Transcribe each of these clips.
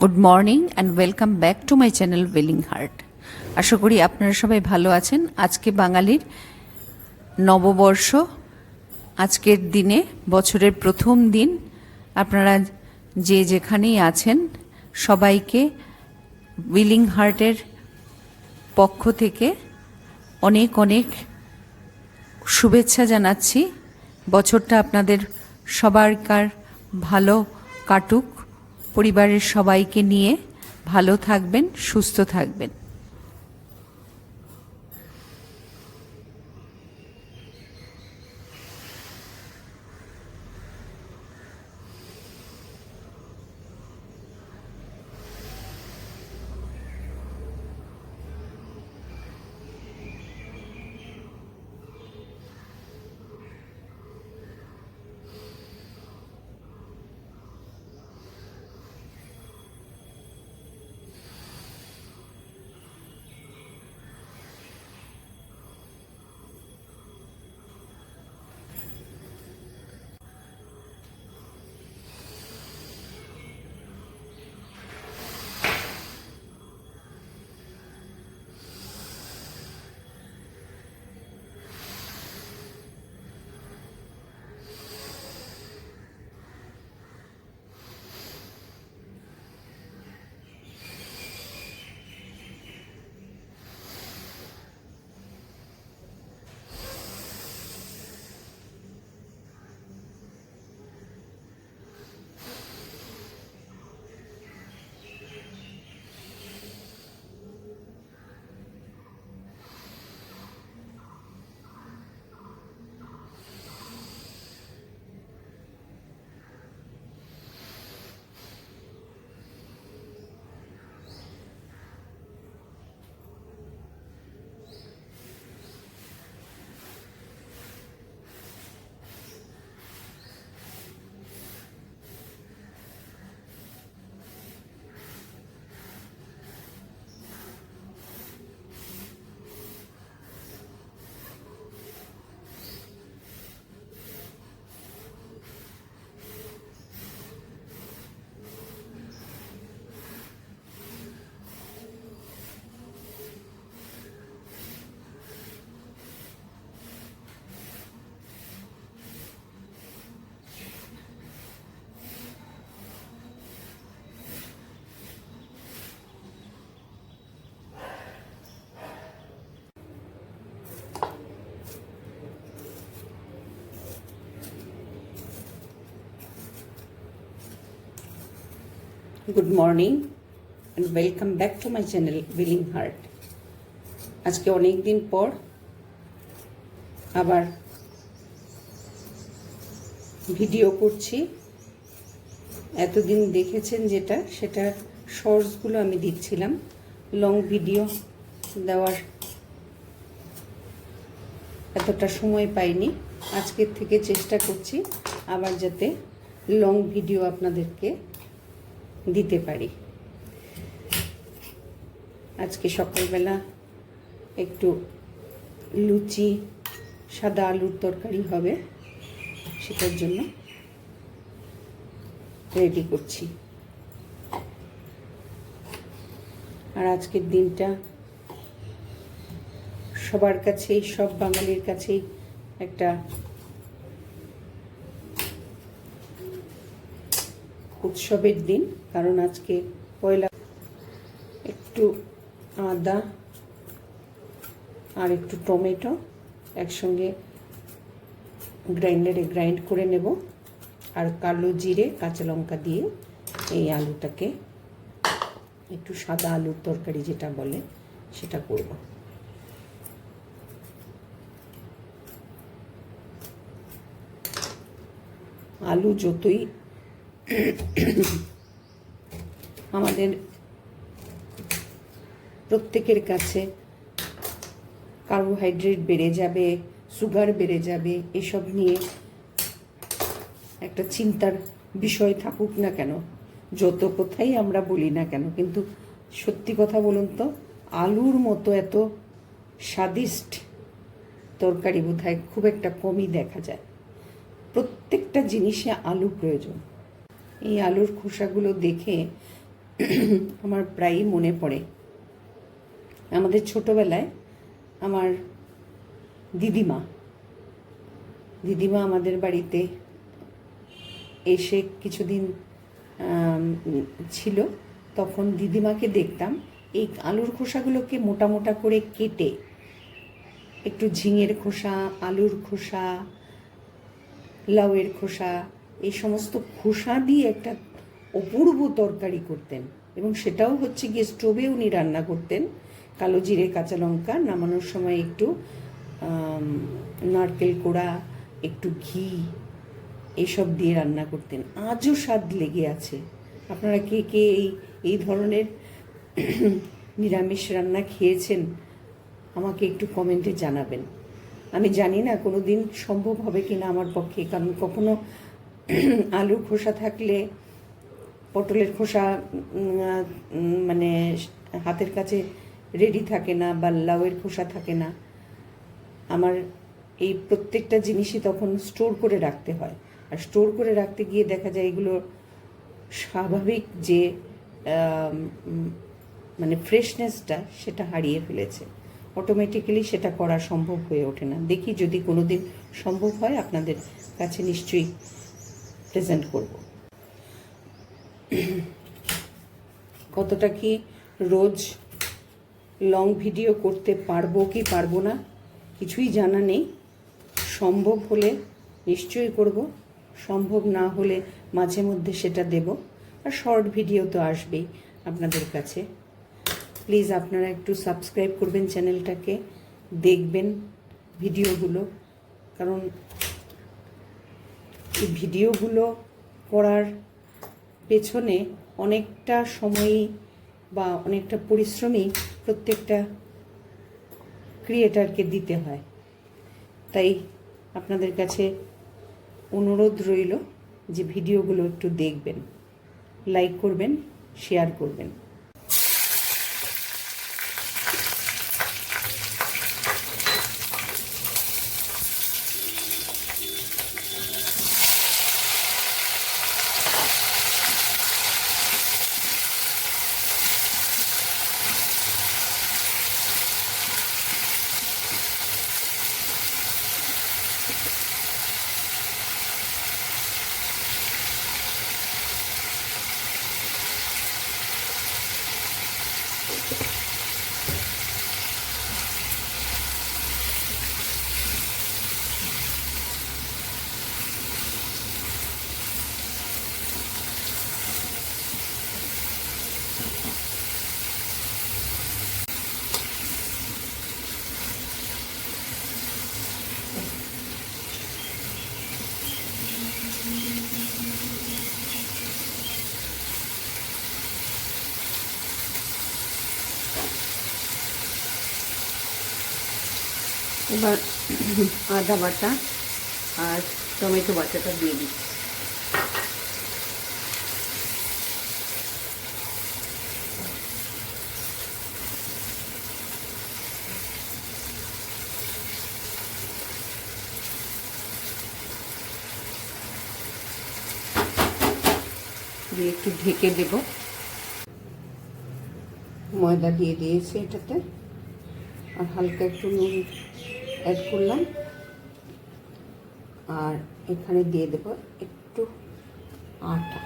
Good morning and welcome back to my channel Willing Heart আশা করি আপনারা সবাই ভালো আছেন। আজকে বাঙালির নববর্ষ, আজকের দিনে, বছরের প্রথম দিন। আপনারা যে যেখানেই আছেন, সবাইকে উইলিং হার্টের পক্ষ থেকে অনেক অনেক শুভেচ্ছা জানাচ্ছি। বছরটা আপনাদের সবারকার ভালো কাটুক। পরিবারের সবাইকে নিয়ে ভালো থাকবেন সুস্থ থাকবেন। Good morning and welcome back to my channel Willing Heart আজকে অনেক দিন পর আবার ভিডিও করছি। এতদিন দেখেছেন যেটা, সেটা শর্টসগুলো আমি দিচ্ছিলাম। লং ভিডিও দেওয়ার এতটা সময় পাইনি। আজকের থেকে চেষ্টা করছি আবার যাতে লং ভিডিও আপনাদেরকে দিতে পারি। আজকে সকালবেলা একটু লুচি, সাদা আলুর তরকারি হবে, সেটার জন্য রেডি করছি। আর আজকের দিনটা সবার কাছেই, সব বাঙালির কাছেই একটা উৎসবের দিন, কারণ আজকে পয়লা একটু আদা আর একটু টমেটো একসঙ্গে গ্রাইন্ডারে গ্রাইন্ড করে নেব আর কালো জিরে, কাঁচা লঙ্কা দিয়ে এই আলুটাকে একটু সাদা আলুর তরকারি যেটা বলে সেটা করব। আলু যতই আমাদের প্রত্যেকের কাছে কার্বোহাইড্রেট বেড়ে যাবে সুগার বেড়ে যাবে, এসব নিয়ে একটা চিন্তার বিষয় থাকুক না কেন, যত কোথায় আমরা বলি না কেন, কিন্তু সত্যি কথা বলুন তো, আলুর মতো এত স্বাদিষ্ট তরকারি বোধহয় খুব একটা কমই দেখা যায়। প্রত্যেকটা জিনিসে আলু প্রয়োজন। এই আলুর খোসাগুলো দেখে আমার প্রায়ই মনে পড়ে। আমাদের ছোটবেলায় আমার দিদিমা দিদিমা আমাদের বাড়িতে এসে কিছুদিন ছিল। তখন দিদিমাকে দেখতাম, এই আলুর খোসাগুলোকে মোটা মোটা করে কেটে একটু ঝিঙের খোসা, আলুর খোসা, লাউয়ের খোসা এই সমস্ত খোসা দিয়ে একটা অপূর্ব তরকারি করতেন। এবং সেটাও হচ্ছে গিয়ে স্টোভে উনি রান্না করতেন। কালো জিরে, কাঁচা লঙ্কা নামানোর সময় একটু নারকেল কোড়া, একটু ঘি, এসব দিয়ে রান্না করতেন। আজও স্বাদ লেগে আছে। আপনারা কে কে এই এই ধরনের নিরামিষ রান্না খেয়েছেন, আমাকে একটু কমেন্টে জানাবেন। আমি জানি না কোনো দিন সম্ভব হবে কি না আমার পক্ষে, কারণ কখনো আলুর খোসা থাকলে, পটলের খোসা মানে হাতের কাছে রেডি থাকে না বা লাউয়ের খোসা থাকে না। আমার এই প্রত্যেকটা জিনিসই তখন স্টোর করে রাখতে হয়। আর স্টোর করে রাখতে গিয়ে দেখা যায় এগুলো স্বাভাবিক যে মানে ফ্রেশনেসটা সেটা হারিয়ে ফেলেছে। অটোমেটিক্যালি সেটা করা সম্ভব হয়ে ওঠে না। দেখি যদি কোনো দিন সম্ভব হয় আপনাদের কাছে নিশ্চয়ই প্রেজেন্ট করব। কতটা কি রোজ লং ভিডিও করতে পারব কি পারব না, কিছুই জানা নেই। সম্ভব হলে নিশ্চয়ই করব, সম্ভব না হলে মাঝে মধ্যে সেটা দেব। আর শর্ট ভিডিও তো আসবেই আপনাদের কাছে। প্লিজ আপনারা একটু সাবস্ক্রাইব করবেন চ্যানেলটাকে, দেখবেন ভিডিওগুলো কারণ এই ভিডিওগুলো করার পেছনে অনেকটা সময়ই বা অনেকটা পরিশ্রমই প্রত্যেকটা ক্রিয়েটারকে দিতে হয়। তাই আপনাদের কাছে অনুরোধ রইল যে ভিডিওগুলো একটু দেখবেন লাইক করবেন শেয়ার করবেন। এবার আদা বাটা আর টমেটো বাটাটা দিয়ে দিই দিয়ে একটু ঢেকে দেব। ময়দা দিয়ে দিয়েছি এটাতে। আর হালকা একটু নুন অ্যাড করলাম। আর এখানে দিয়ে দেব একটু আটা।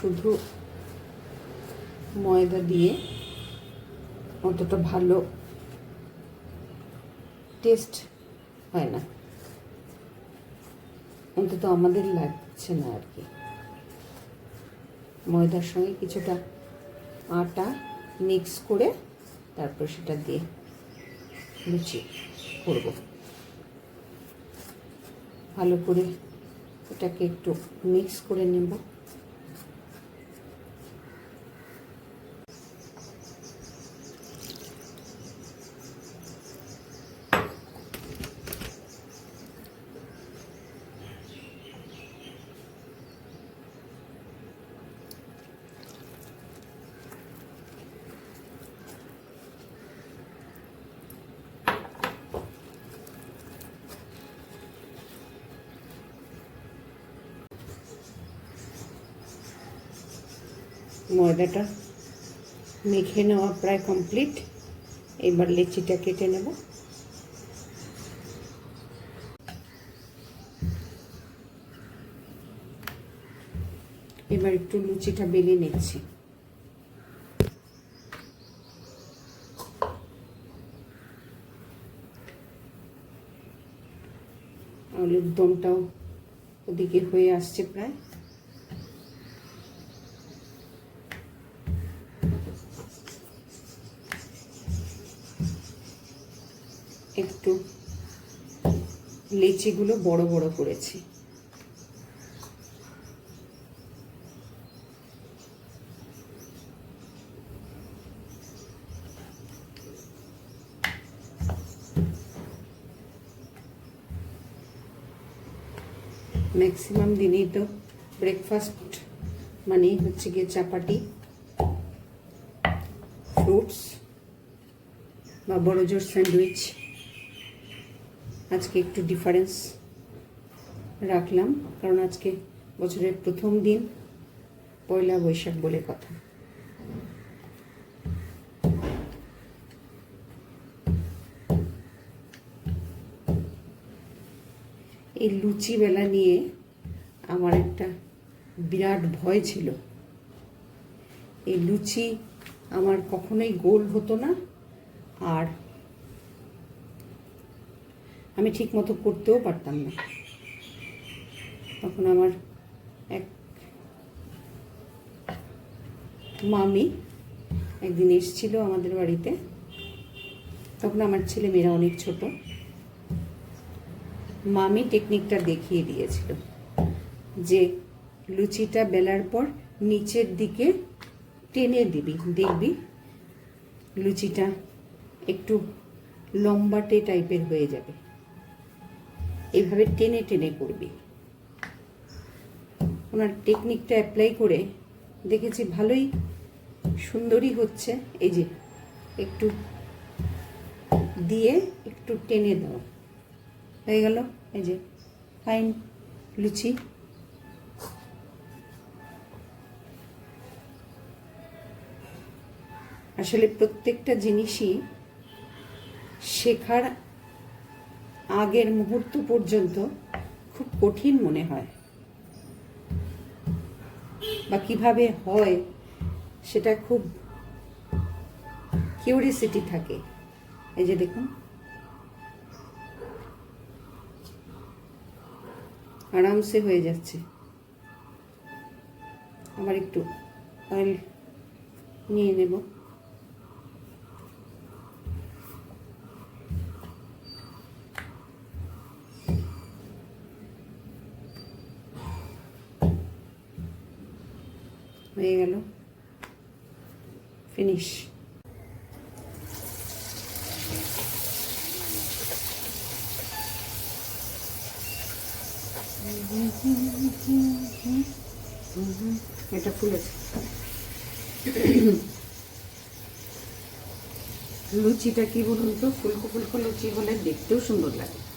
শুধু ময়দা দিয়ে অতটা ভালো টেস্ট হয় না। অন্তত আমাদের লাগছে না আর কি। ময়দার সঙ্গে কিছুটা আটা মিক্স করে তারপর সেটা দিয়ে লুচি করব। ভালো করে এটাকে একটু মিক্স করে নেব। ময়দাটা মেখে নেওয়া প্রায় কমপ্লিট এবার লেচিটা কেটে নেব। এবার একটু লুচিটা বেলে নিচ্ছি। আলুর দমটাও ওদিকে হয়ে আসছে প্রায় একটু লেচিগুলো বড় বড় করেছি। ম্যাক্সিমাম দিনেই তো ব্রেকফাস্ট মানে হচ্ছে গিয়ে চাপাটি ফ্রুটস বা বড় জোর স্যান্ডউইচ আজকে একটু ডিফারেন্স রাখলাম, কারণ আজকে বছরের প্রথম দিন, পয়লা বৈশাখ বলে কথা। এই লুচি বেলা নিয়ে আমার একটা বিরাট ভয় ছিল। এই লুচি আমার কখনোই গোল হতো না, আর আমি ঠিক মতো করতেও পারতাম না। তখন আমার এক মামি একদিন এসেছিল আমাদের বাড়িতে। তখন আমার ছেলে মেয়েরা অনেক ছোট। মামি টেকনিকটা দেখিয়ে দিয়েছিল যে লুচিটা বেলার পর নিচের দিকে টেনে দিবি, দেখবি লুচিটা একটু লম্বাটে টাইপের হয়ে যাবে। এভাবে টেনে টেনে করবি। ওনার টেকনিকটা অ্যাপ্লাই করে দেখেছি ভালোই সুন্দরই হচ্ছে। এই যে একটু দিয়ে একটু টেনে দাও হয়ে গেল? এই যে ফাইন লুচি। আসলে প্রত্যেকটা জিনিসই শেখার আগের মুহূর্ত পর্যন্ত খুব কঠিন মনে হয়। বা কীভাবে হয়, সেটা খুব কিউরিসিটি থাকে। এই যে দেখুন। আরামসে হয়ে যাচ্ছে। আবার একটু অয়েল নিয়ে নেব হয়ে গেল ফিনিশ এটা ফুলেছে লুচিটা কি বলুন তো? ফুলকো ফুলকো লুচি হলে দেখতেও সুন্দর লাগে।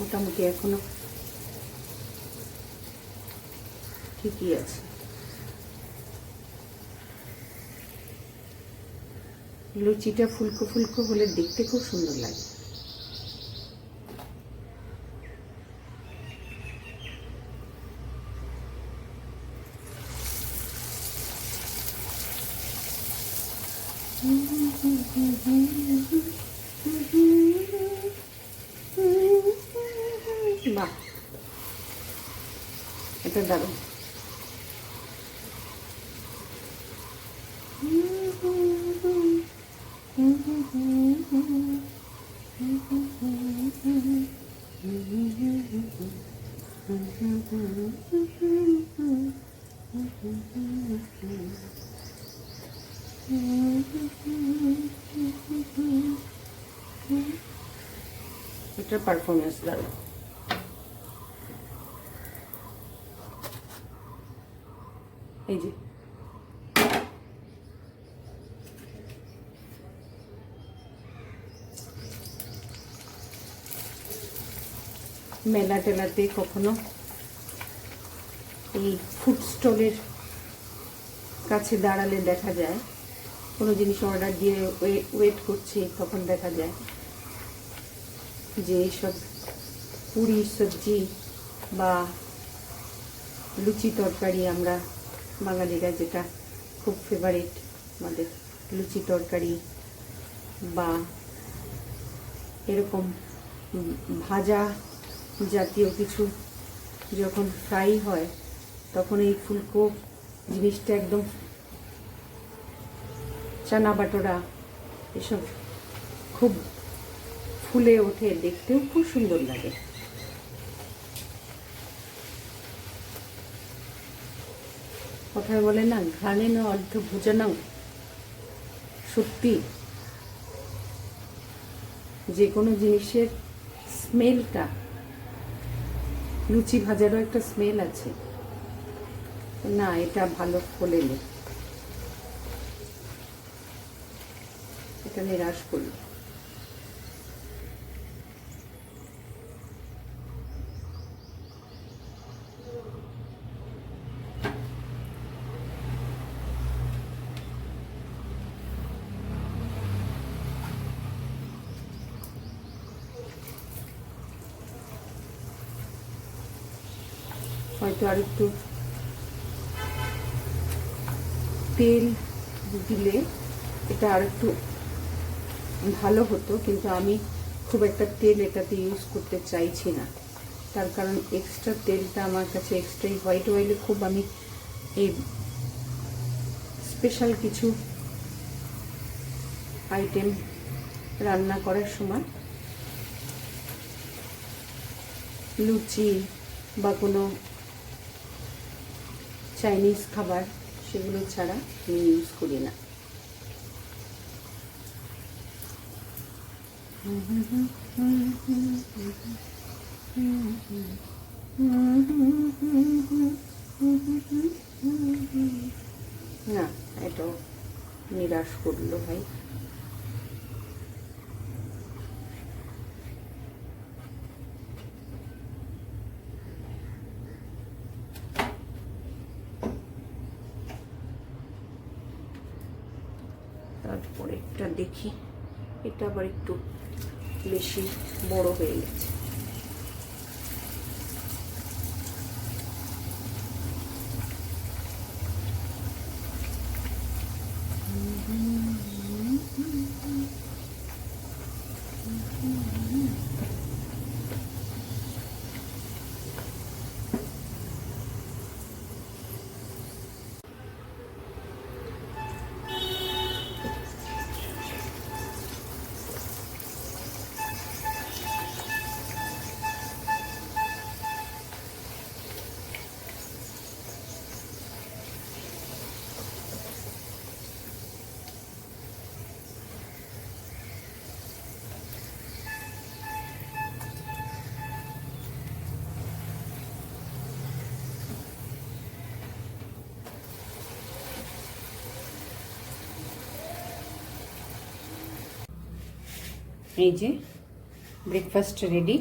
মোটামুটি এখনও ঠিকই আছে। লুচিটা ফুলকো ফুলকো হলে দেখতে খুব সুন্দর লাগে। Este perfume es largo. এই যে। মেলা টেলাতে কখনো এই ফুড স্টলের কাছে দাঁড়ালে দেখা যায়। কোনো জিনিস অর্ডার দিয়ে ওয়েট করছি, তখন দেখা যায় যে এইসব পুরি সবজি বা লুচি তরকারি আমরা বাঙালিরা যেটা খুব ফেভারিট আমাদের। লুচি তরকারি বা এরকম ভাজা জাতীয় কিছু যখন ফ্রাই হয়, তখন এই ফুলকো জিনিসটা একদম চানা বাটোরা এসব খুব ফুলে ওঠে, দেখতেও খুব সুন্দর লাগে। কথায় বলে না, ঘ্রাণে না, অর্ধ ভোজনাং সত্যি, যে কোনো জিনিসের স্মেলটা, লুচি ভাজারও একটা স্মেল আছে। না, এটা ভালো ফোলেনি। এটা নিরাশ করল। হয়তো আর একটু তেল দিলে এটা আর একটু ভালো হতো, কিন্তু আমি খুব একটা তেল এটাতে ইউজ করতে চাইছি না। তার কারণ এক্সট্রা তেলটা আমার কাছে এক্সট্রা হোয়াইট অয়েলে খুব আমি এই স্পেশাল কিছু আইটেম রান্না করার সময় লুচি বা কোনো চাইনিজ খাবার সেগুলো ছাড়া আমি ইউজ করি না। না এটা নিরাশ করল ভাই। একটা দেখি। এটা আবার একটু বেশি বড় হয়ে গেছে। এই যে ব্রেকফাস্ট রেডি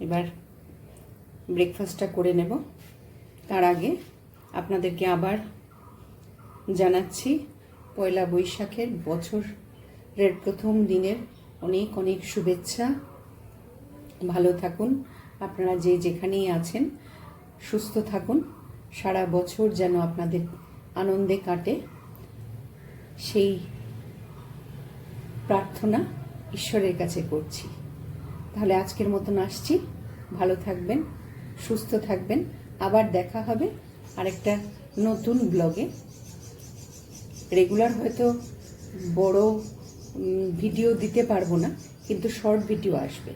এবার ব্রেকফাস্টটা করে নেব। তার আগে আপনাদেরকে আবার জানাচ্ছি, পয়লা বৈশাখের বছরের প্রথম দিনের অনেক অনেক শুভেচ্ছা। ভালো থাকুন। আপনারা যে যেখানেই আছেন, সুস্থ থাকুন। সারা বছর যেন আপনাদের আনন্দে কাটে। সেই প্রার্থনা ঈশ্বরের কাছে করছি। তাহলে আজকের মতন আসছি। ভালো থাকবেন, সুস্থ থাকবেন। আবার দেখা হবে আরেকটা নতুন ব্লগে। রেগুলার হয়তো বড় ভিডিও দিতে পারব না, কিন্তু শর্ট ভিডিও আসবে।